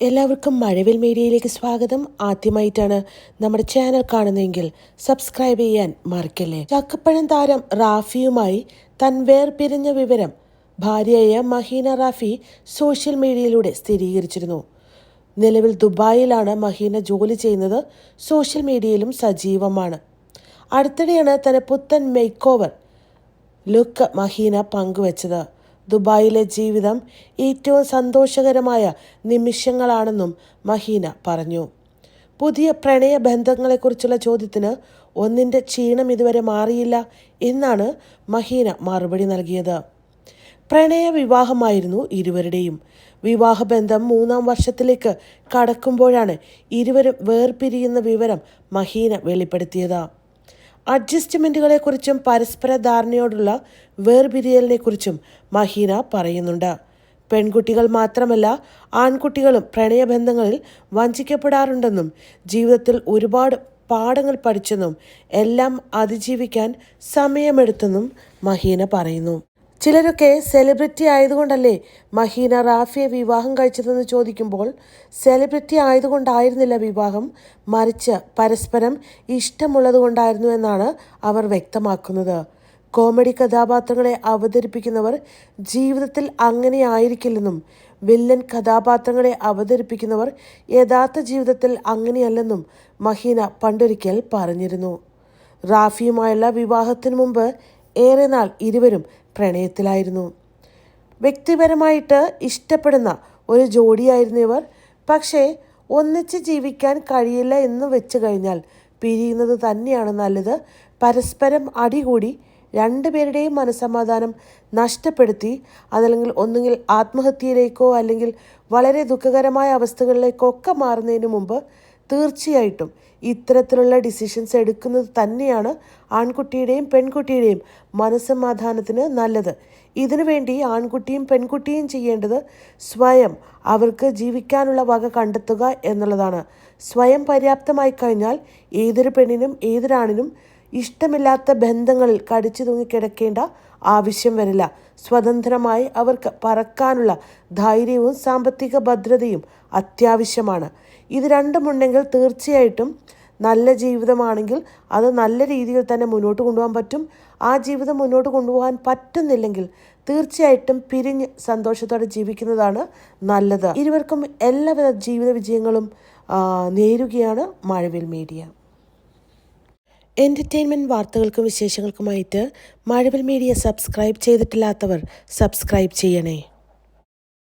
എല്ലാവർക്കും മഴവിൽ മീഡിയയിലേക്ക് സ്വാഗതം. ആദ്യമായിട്ടാണ് നമ്മുടെ ചാനൽ കാണുന്നതെങ്കിൽ സബ്സ്ക്രൈബ് ചെയ്യാൻ മറക്കല്ലേ? ചക്കപ്പഴം താരം റാഫിയുമായി തൻ വേർപിരിഞ്ഞ വിവരം ഭാര്യയായ മഹീന റാഫി സോഷ്യൽ മീഡിയയിലൂടെ സ്ഥിരീകരിച്ചിരുന്നു. നിലവിൽ ദുബായിലാണ് മഹീന ജോലി ചെയ്യുന്നത്. സോഷ്യൽ മീഡിയയിലും സജീവമാണ്. അടുത്തിടെയാണ് തന്റെ പുത്തൻ മേക്ക് ഓവർ ലുക്ക് മഹീന പങ്കുവച്ചത്. ദുബായിലെ ജീവിതം ഏറ്റവും സന്തോഷകരമായ നിമിഷങ്ങളാണെന്നും മഹീന പറഞ്ഞു. പുതിയ പ്രണയ ബന്ധങ്ങളെക്കുറിച്ചുള്ള ചോദ്യത്തിന് ഒന്നിന്റെ ക്ഷീണം ഇതുവരെ മാറിയില്ല എന്നാണ് മഹീന മറുപടി നൽകിയത്. പ്രണയ വിവാഹമായിരുന്നു ഇരുവരുടെയും. വിവാഹബന്ധം മൂന്നാം വർഷത്തിലേക്ക് കടക്കുമ്പോഴാണ് ഇരുവരും വേർപിരിയുന്ന വിവരം മഹീന വെളിപ്പെടുത്തിയത്. അഡ്ജസ്റ്റ്മെന്റുകളെക്കുറിച്ചും പരസ്പര ധാരണയോടുള്ള വേർപിരിയലിനെക്കുറിച്ചും മഹീന പറയുന്നുണ്ട്. പെൺകുട്ടികൾ മാത്രമല്ല ആൺകുട്ടികളും പ്രണയബന്ധങ്ങളിൽ വഞ്ചിക്കപ്പെടാറുണ്ടെന്നും ജീവിതത്തിൽ ഒരുപാട് പാഠങ്ങൾ പഠിച്ചെന്നും എല്ലാം അതിജീവിക്കാൻ സമയമെടുത്തെന്നും മഹീന പറയുന്നു. ചിലരൊക്കെ സെലിബ്രിറ്റി ആയതുകൊണ്ടല്ലേ മഹീന റാഫിയെ വിവാഹം കഴിച്ചതെന്ന് ചോദിക്കുമ്പോൾ സെലിബ്രിറ്റി ആയതുകൊണ്ടായിരുന്നില്ല വിവാഹം മറിച്ച് പരസ്പരം ഇഷ്ടമുള്ളത് കൊണ്ടായിരുന്നു എന്നാണ് അവർ വ്യക്തമാക്കുന്നത്. കോമഡി കഥാപാത്രങ്ങളെ അവതരിപ്പിക്കുന്നവർ ജീവിതത്തിൽ അങ്ങനെ ആയിരിക്കില്ലെന്നും വില്ലൻ കഥാപാത്രങ്ങളെ അവതരിപ്പിക്കുന്നവർ യഥാർത്ഥ ജീവിതത്തിൽ അങ്ങനെയല്ലെന്നും മഹീന പണ്ടൊരിക്കൽ പറഞ്ഞിരുന്നു. റാഫിയുമായുള്ള വിവാഹത്തിന് മുമ്പ് ഏറെ നാൾ ഇരുവരും പ്രണയത്തിലായിരുന്നു. വ്യക്തിപരമായിട്ട് ഇഷ്ടപ്പെടുന്ന ഒരു ജോഡിയായിരുന്നു ഇവർ. പക്ഷേ ഒന്നിച്ച് ജീവിക്കാൻ കഴിയില്ല എന്ന് വെച്ച് കഴിഞ്ഞാൽ പിരിയുന്നത് തന്നെയാണ് നല്ലത്. പരസ്പരം അടികൂടി രണ്ടുപേരുടെയും മനസമാധാനം നഷ്ടപ്പെടുത്തി അതല്ലെങ്കിൽ ഒന്നുകിൽ ആത്മഹത്യയിലേക്കോ അല്ലെങ്കിൽ വളരെ ദുഃഖകരമായ അവസ്ഥകളിലേക്കോ ഒക്കെ മാറുന്നതിന് മുമ്പ് തീർച്ചയായിട്ടും ഇത്തരത്തിലുള്ള ഡിസിഷൻസ് എടുക്കുന്നത് തന്നെയാണ് ആൺകുട്ടിയുടെയും പെൺകുട്ടിയുടെയും മനസ്സമാധാനത്തിന് നല്ലത്. ഇതിനുവേണ്ടി ആൺകുട്ടിയും പെൺകുട്ടിയും ചെയ്യേണ്ടത് സ്വയം അവർക്ക് ജീവിക്കാനുള്ള വക കണ്ടെത്തുക എന്നുള്ളതാണ്. സ്വയം പര്യാപ്തമായി കഴിഞ്ഞാൽ ഏതൊരു പെണ്ണിനും ഏതൊരാണിനും ഇഷ്ടമില്ലാത്ത ബന്ധങ്ങളിൽ കടിച്ചു തൂങ്ങിക്കിടക്കേണ്ട ആവശ്യം വരില്ല. സ്വതന്ത്രമായി അവർക്ക് പറക്കാനുള്ള ധൈര്യവും സാമ്പത്തിക ഭദ്രതയും അത്യാവശ്യമാണ്. ഇത് രണ്ടുമുണ്ടെങ്കിൽ തീർച്ചയായിട്ടും നല്ല ജീവിതമാണെങ്കിൽ അത് നല്ല രീതിയിൽ തന്നെ മുന്നോട്ട് കൊണ്ടുപോകാൻ പറ്റും. ആ ജീവിതം മുന്നോട്ട് കൊണ്ടുപോകാൻ പറ്റുന്നില്ലെങ്കിൽ തീർച്ചയായിട്ടും പിരിഞ്ഞ് സന്തോഷത്തോടെ ജീവിക്കുന്നതാണ് നല്ലത്. ഇരുവർക്കും എല്ലാവിധ ജീവിത വിജയങ്ങളും നേരുകയാണ് മഴവിൽ മീഡിയ. എന്റർടൈൻമെന്റ് വാർത്തകൾക്കും വിശേഷങ്ങൾക്കുമായിട്ട് മഴവിൽ മീഡിയ സബ്സ്ക്രൈബ് ചെയ്തിട്ടില്ലാത്തവർ സബ്സ്ക്രൈബ് ചെയ്യണേ.